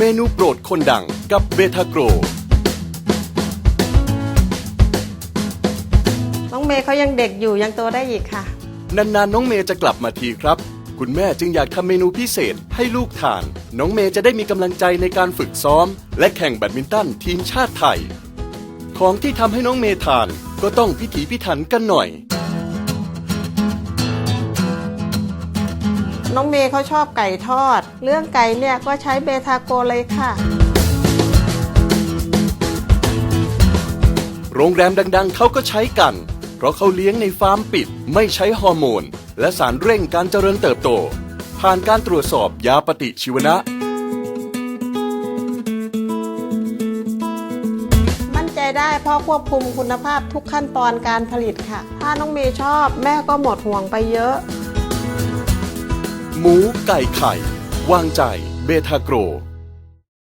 เมนูโปรดคนดังกับเบทาโกร น้องเมย์เขายังเด็กอยู่ยังโตได้อีกค่ะ นานๆน้องเมย์จะกลับมาทีครับ คุณแม่จึงอยากทำเมนูพิเศษให้ลูกทาน น้องเมย์จะได้มีกำลังใจในการฝึกซ้อม และแข่งแบดมินตันทีมชาติไทย ของที่ทำให้น้องเมย์ทานก็ต้องพิถีพิถันกันหน่อย น้องเมย์เขาชอบไก่ทอด เรื่องไก่เนี่ยก็ใช้เบทาโกเลยค่ะ โรงแรมดังๆ เขาก็ใช้กัน เพราะเขาเลี้ยงในฟาร์มปิด ไม่ใช้ฮอร์โมน และสารเร่งการเจริญเติบโต ผ่านการตรวจสอบยาปฏิชีวนะ มั่นใจได้เพราะควบคุมคุณภาพทุกขั้นตอนการผลิตค่ะ ถ้าน้องเมย์ชอบแม่ก็หมดห่วงไปเยอะ หมูไก่ไข่ วางใจเบทาโกร